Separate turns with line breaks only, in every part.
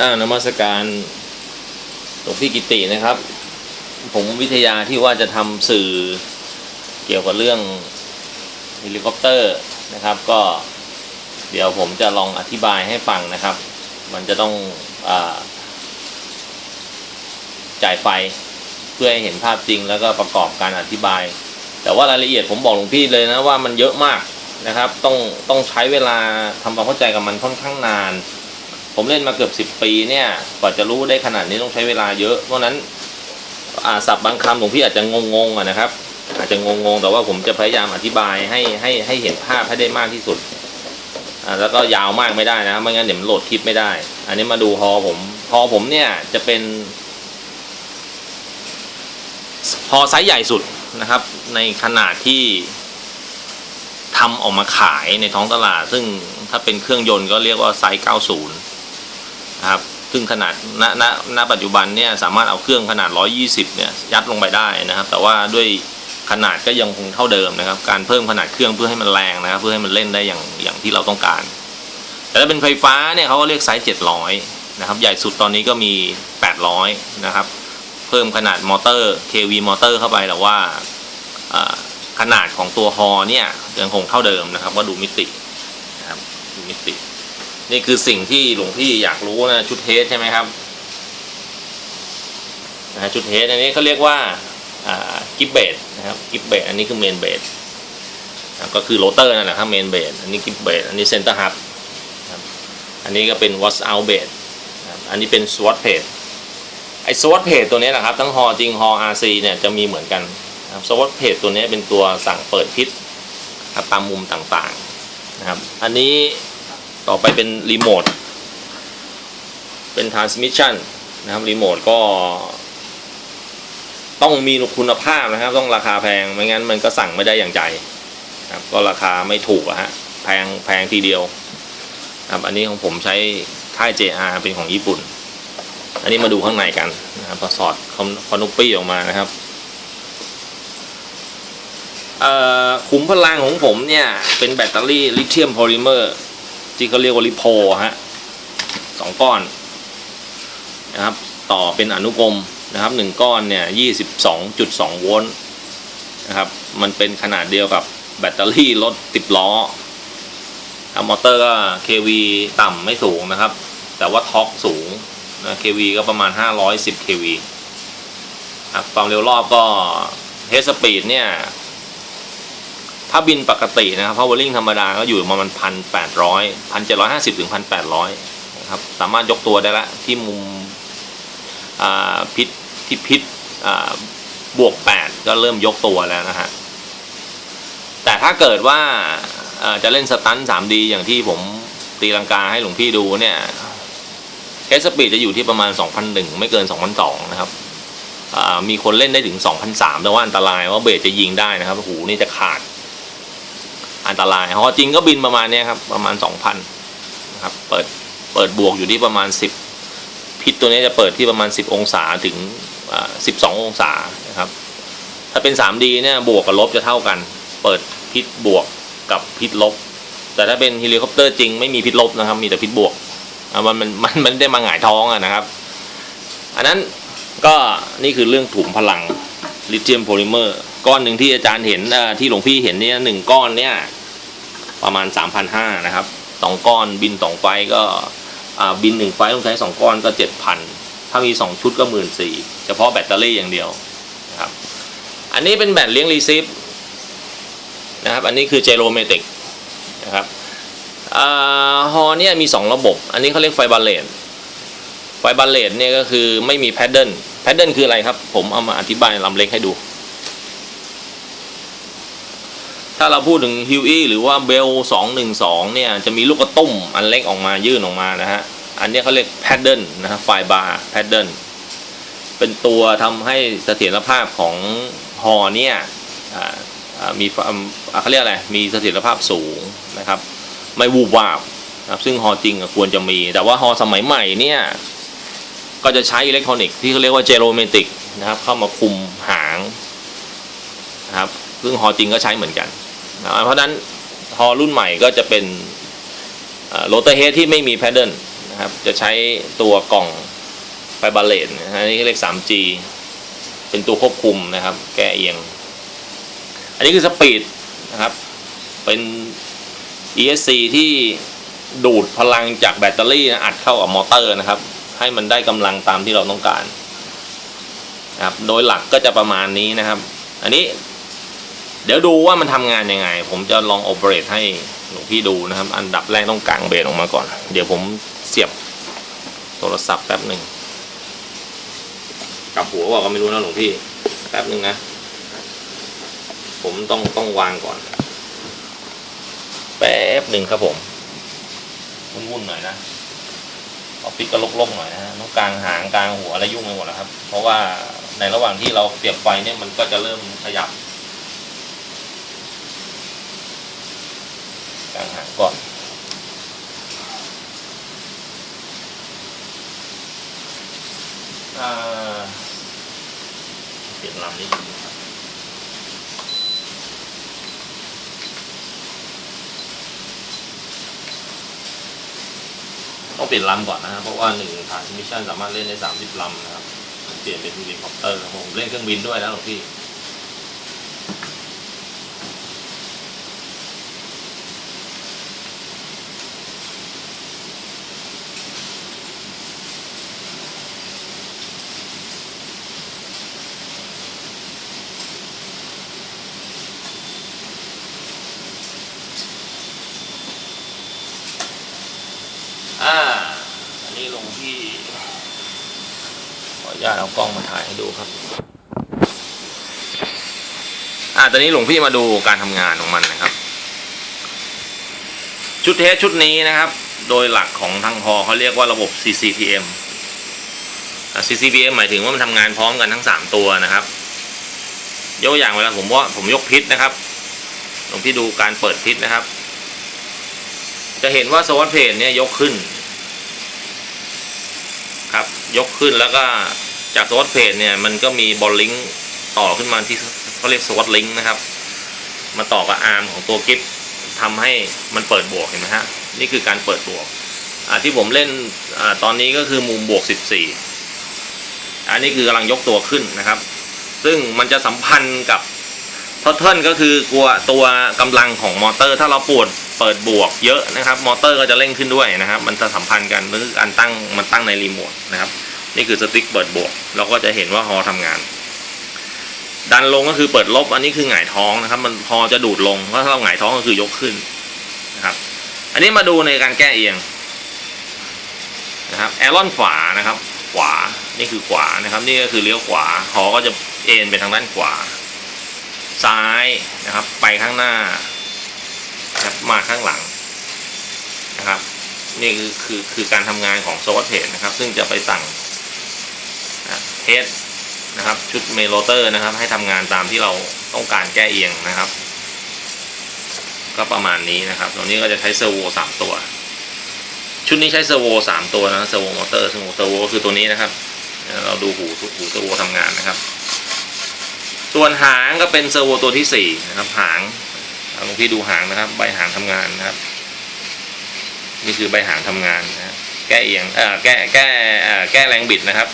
อ่านมัสการหลวงพี่กิตินะครับ ผมวิทยาที่ว่าจะทำสื่อเกี่ยวกับเรื่องเฮลิคอปเตอร์นะครับ ก็เดี๋ยวผมจะลองอธิบายให้ฟังนะครับ มันจะต้องอจ่ายไฟเพื่อให้เห็นภาพจริงแล้วก็ประกอบการอธิบาย แต่ว่ารายละเอียดผมบอกหลวงพี่เลยนะว่ามันเยอะมากนะครับ ต้องต้องใช้เวลาทำความเข้าใจกับมันค่อนข้างนาน ผมเล่นมาเกือบสิบปีเนี่ยกว่าจะรู้ได้ขนาดนี้ต้องใช้เวลาเยอะ เพราะนั้นอาศัพท์บางคำหลวงพี่อาจจะงงๆอะนะครับ อาจจะงงๆ แต่ว่าผมจะพยายามอธิบายให้ให้ให้เห็นภาพให้ได้มากที่สุดแล้วก็ยาวมากไม่ได้นะไม่งั้นเดี๋ยวมันโหลดคลิปไม่ได้ อันนี้มาดูฮอผมฮอผมเนี่ยจะเป็นฮอไซส์ใหญ่สุดนะครับ ในขนาดที่ทำออกมาขายในท้องตลาด ซึ่งถ้าเป็นเครื่องยนต์ก็เรียกว่าไซส์90 นะครับซึ่งขนาดณณณปัจจุบันเนี่ยสามารถเอาเครื่องขนาด 120 เนี่ยยัดลงไปได้นะครับ แต่ว่าด้วยขนาดก็ยังคงเท่าเดิมนะครับ การเพิ่มขนาดเครื่องเพื่อให้มันแรงนะครับ เพื่อให้มันเล่นได้อย่างอย่างที่เราต้องการ แต่ถ้าเป็นไฟฟ้าเนี่ยเขาก็เรียกไซส์ 700 นะครับ ใหญ่สุดตอนนี้ก็มี 800 นะครับ เพิ่มขนาดมอเตอร์ KV มอเตอร์เข้าไปแต่ว่าอ่าขนาดของตัวฮอเนี่ยยังคงเท่าเดิมนะครับ ว่าดูมิตินะครับดูมิติ นี่คือสิ่งที่หลวงพี่อยากรู้นะชุดเทสใช่ไหมครับนะฮะชุดเทสอันนี้เขาเรียกว่ากิฟเบดนะครับกิฟเบดอันนี้คือเมนเบดก็คือโรเตอร์นั่นแหละครับเมนเบดอันนี้กิฟเบดอันนี้เซนเตอร์ฮับอันนี้ก็เป็นวอสเอาเบดอันนี้เป็นสวอตเพดไอ้สวอตเพดตัวนี้นะครับทั้งฮอจริงฮอ RC เนี่ยจะมีเหมือนกันนะครับสวอตเพดตัวนี้เป็นตัวสั่งเปิดพิษตามมุมต่างๆนะครับ อันนี้ ต่อไปเป็นรีโมท เป็น transmission นะครับ รีโมทก็ ต้องมีคุณภาพนะครับ ต้องราคาแพง ไม่งั้นมันก็สั่งไม่ได้อย่างใจครับก็ราคาไม่ถูกอะฮะ แพงแพงทีเดียวครับอันนี้ของผมใช้ค่าย JR เป็นของญี่ปุ่น อันนี้มาดูข้างในกันนะครับพอสอดคอนุปปี้ออกมานะครับขุมพลังของผมเนี่ย เป็นแบตเตอรี่ลิเธียมโพลิเมอร์ ที่เขาเรียกว่าลิโพฮะสองก้อนนะครับ ต่อเป็นอนุกรมนะครับหนึ่งก้อนเนี่ยยี่สิบสองจุดสองโวลต์นะครับ มันเป็นขนาดเดียวกับแบตเตอรี่รถติดล้อครับมอเตอร์ก็ KV ต่ำไม่สูงนะครับ แต่ว่าท็อกสูงนะ KV ก็ประมาณ 510 KV ครับความเร็วรอบก็เฮสปีดเนี่ย ถ้าบินปกตินะครับพาวเวอร์ลิงธรรมดาก็อยู่ประมาณพันแปดร้อยพันเจ็ดร้อยห้าสิบถึงพันแปดร้อยนะครับสามารถยกตัวได้ละที่มุมพิษที่พิษบวกแปดก็เริ่มยกตัวแล้วนะฮะแต่ถ้าเกิดว่าจะเล่นสตันสามดีอย่างที่ผมตีลังกาให้หลวงพี่ดูเนี่ยเฮสปีดจะอยู่ที่ประมาณ 2,001 ไม่เกิน 2,002 นะครับมีคนเล่นได้ถึง 2,003แต่ว่าอันตรายว่าเบรจะยิงได้นะครับหูนี่จะขาด อันตรายฮอจริงก็บินประมาณนี้ครับประมาณสองพันนะครับเปิดเปิดบวกอยู่ที่ประมาณสิบพิษตัวนี้จะเปิดที่ประมาณสิบองศาถึงสิบสององศานะครับถ้าเป็น 3D เนี่ยบวกกับลบจะเท่ากัน เปิดพิษบวกกับพิษลบ แต่ถ้าเป็นเฮลิคอปเตอร์จริงไม่มีพิษลบนะครับ มีแต่พิษบวกอะมันมันมันมันได้มาหงายท้องอะนะครับ อันนั้นก็นี่คือเรื่องถุงพลังลิเธียมโพลิเมอร์ ก้อนหนึ่งที่อาจารย์เห็นที่หลวงพี่เห็นเนี่ยหนึ่งก้อนเนี่ย ประมาณ 3,500นะครับสองก้อนบินสองไฟก็บินหนึ่งไฟต้องใช้สองก้อนก็ 7,000 ถ้ามี 2 ชุดก็1 4ื่นเฉพาะแบตเตอรี่อย่างเดียวนะครับอันนี้เป็นแบตเลี้ยงรีซิฟนะครับอันนี้คือเจโรเมติกนะครับฮอเนี่ยมี 2 ระบบ อันนี้เขาเรียกไฟบาเลนไฟบาเลนเนี่ยก็คือไม่มีแพดเดิลแพดเดิลคืออะไรครับ ผมเอามาอธิบายลำเล็กให้ดู ถ้าเราพูดถึงฮิวอี้หรือว่าเบลสองหนึ่งสองเนี่ยจะมีลูกกระตุ้มอันเล็กออกมายื่นออกมานะฮะ อันนี้เขาเรียกแพดเดิลนะฮะไฟบาร์แพดเดิลเป็นตัวทำให้เสถียรภาพของฮอเนี่ยมีเขาเรียกอะไรมีเสถียรภาพสูงนะครับ ไม่วูบวาบนะครับซึ่งฮอจริงควรจะมี แต่ว่าฮอสมัยใหม่เนี่ยก็จะใช้อิเล็กทรอนิกส์ที่เขาเรียกว่าเจโรเมติกนะครับ เข้ามาคุมหางนะครับซึ่งฮอจริงก็ใช้เหมือนกัน เพราะฉะนั้นฮอรุ่นใหม่ก็จะเป็นโรเตอร์เฮดที่ไม่มีแพดเดิลนะครับจะใช้ตัวกล่องไฟบาเลนนะฮะอันนี้เรียก 3G เป็นตัวควบคุมนะครับ แก้เอียง อันนี้คือสปีดนะครับ เป็น ESC ที่ดูดพลังจากแบตเตอรี่นะอัดเข้ากับมอเตอร์นะครับ ให้มันได้กำลังตามที่เราต้องการนะครับ โดยหลักก็จะประมาณนี้นะครับ อันนี้ เดี๋ยวดูว่ามันทำงานยังไง ผมจะลองโอเปเรตให้หลวงพี่ดูนะครับ อันดับแรกต้องกางเบรออกมาก่อน เดี๋ยวผมเสียบโทรศัพท์แป๊บหนึ่งกับหัวบอกก็ไม่รู้นะหลวงพี่แป๊บหนึ่งนะ ผมต้องต้องวางก่อน แป๊บหนึ่งครับผมวุ่นๆหน่อยนะออฟฟิศก็ลกๆหน่อยนะฮะต้องกลางหางกลางหัวอะไรยุ่งไปหมดแล้วครับ เพราะว่าในระหว่างที่เราเสียบไฟเนี่ยมันก็จะเริ่มขยับ กลางหางก่อนอ่าเปลี่ยนลำนิดนึงครับต้องเปลี่ยนลำก่อนนะครับเพราะว่าหนึ่งฐานมิชชั่นสามารถเล่นได้สามสิบลำนะครับ เปลี่ยนเป็นเฮลิคอปเตอร์ผมเล่นเครื่องบินด้วยนะหลวงพี่ อ่า อันนี้ล งที่ ขออนุญาตเอากล้องมาถ่ายให้ดูครับ อ่าตอนนี้หลวงพี่มาดูการทำงานของมันนะครับ ชุดเทสชุดนี้นะครับ โดยหลักของทางพอเขาเรียกว่าระบบ CCPM CCPM หมายถึงว่ามันทำงานพร้อมกันทั้ง 3 ตัวนะครับ ยกอย่างเวลาผมว่าผมยกพิษนะครับหลวงพี่ดูการเปิดพิษนะครับ จะเห็นว่าสวัสดเพจเนี่ยยกขึ้น ครับ ยกขึ้นแล้วก็จากสวัสดเพจเนี่ยมันก็มีบอลลิงต่อขึ้นมาที่เขาเรียกสวัสดลิงก์นะครับ มาต่อกับอาร์มของตัวกิฟทำให้มันเปิดบวกเห็นไหมฮะนี่คือการเปิดบวกอ่าที่ผมเล่นอาตอนนี้ก็คือมุมบวก 14 อันนี้คือกำลังยกตัวขึ้นนะครับ ซึ่งมันจะสัมพันธ์กับ ทอเทิลก็คือกลัวตัวกำลังของมอเตอร์ ถ้าเราปวดเปิดบวกเยอะนะครับ มอเตอร์ก็จะเร่งขึ้นด้วยนะครับ มันจะสัมพันธ์กันหรือการตั้งมันตั้งในรีโมทนะครับ นี่คือสติ๊กเปิดบวก เราก็จะเห็นว่าฮอทำงาน ดันลงก็คือเปิดลบ อันนี้คือหงายท้องนะครับ มันฮอจะดูดลงเพราะถ้าเราหงายท้องก็คือยกขึ้นนะครับ อันนี้มาดูในการแก้เอียงนะครับแอรอนขวานะครับ ขวานี่คือขวานะครับ นี่ก็คือเลี้ยวขวาฮอก็จะเอ็นไปทางด้านขวา ซ้ายนะครับ ไปข้างหน้านะครับมาข้างหลังนะครับนี่คือคือคือการทำงานของโซลเทนนะครับ ซึ่งจะไปสั่งเทสนะครับชุดเมโลเตอร์นะครับ ให้ทำงานตามที่เราต้องการแก้เอียงนะครับ ก็ประมาณนี้นะครับตรงนี้ก็จะใช้เซอร์โวสามตัว ชุดนี้ใช้เซอร์โวสามตัวนะเซอร์โวมอเตอร์ซึ่งเซอร์โวก็คือตัวนี้นะครับ เราดูหูหูเซอร์โวทำงานนะครับ ส่วนหางก็เป็นเซอร์โวตัวที่สี่นะครับหางหลวงพี่ดูหางนะครับ ใบหางทำงานนะครับ นี่คือใบหางทำงานนะแก้เอียงเอ่อแก้แก้เอ่อแก้แรงบิดนะครับ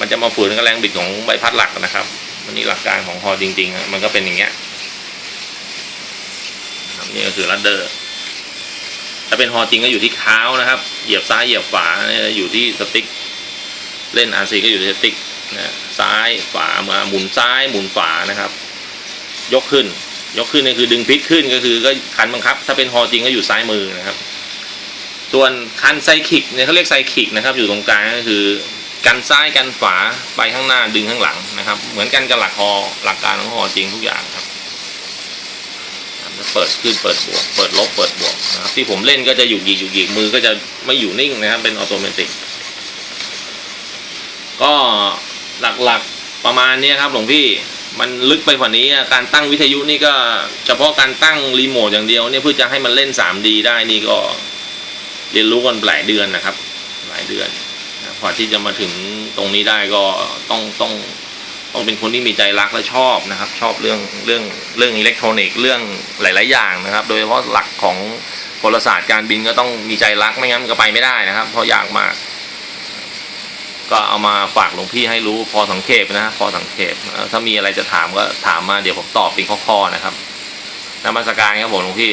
มันจะมาฝืนกับแรงบิดของใบพัดหลักนะครับวันนี้หลักการของฮอจริงๆ มันก็เป็นอย่างเงี้ยนี่ก็คือรัดเดอร์ถ้าเป็นฮอจริงก็อยู่ที่เท้านะครับ เหยียบซ้ายเหยียบขวาอยู่ที่สติ๊ก เล่น RC ก็อยู่ที่สติ๊ก นะซ้ายขวามาหมุนซ้ายหมุนขวานะครับ ยกขึ้น ยกขึ้นนี่คือดึงพลิกขึ้นก็คือก็คันบังคับ ถ้าเป็นฮอจริงก็อยู่ซ้ายมือนะครับ ส่วนคันไซคิกเนี่ยเขาเรียกไซคิกนะครับ อยู่ตรงกลางก็คือกันซ้ายกันขวาไปข้างหน้าดึงข้างหลังนะครับ เหมือนกันกับหลักฮอหลักการของฮอจริงทุกอย่างครับเปิดขึ้นเปิดบวก เปิดลบเปิดบวกนะครับที่ผมเล่นก็จะอยู่หยิกอยู่หยิกมือก็จะไม่อยู่นิ่งนะครับเป็นออโตเมติกก็ หลักๆประมาณนี้ครับหลวงพี่มันลึกไปกว่านี้การตั้งวิทยุนี่ก็เฉพาะการตั้งรีโมทอย่างเดียวเนี่ยเพื่อจะให้มันเล่น 3D ได้นี่ก็เรียนรู้กันหลายเดือนนะครับ หลายเดือนพอที่จะมาถึงตรงนี้ได้ก็ต้องต้องต้องเป็นคนที่มีใจรักและชอบนะครับ ชอบเรื่องเรื่องเรื่องอิเล็กทรอนิกส์เรื่องหลาย ๆ อย่างนะครับ โดยเฉพาะหลักของพลศาสตร์การบินก็ต้องมีใจรักไม่งั้นก็ไปไม่ได้นะครับ เพราะยากมาก ก็เอามาฝากหลวงพี่ให้รู้พอสังเกตนะ พอสังเกตถ้ามีอะไรจะถามก็ถามมาเดี๋ยวผมตอบเป็นข้อๆนะครับนมัสการครับผมหลวงพี่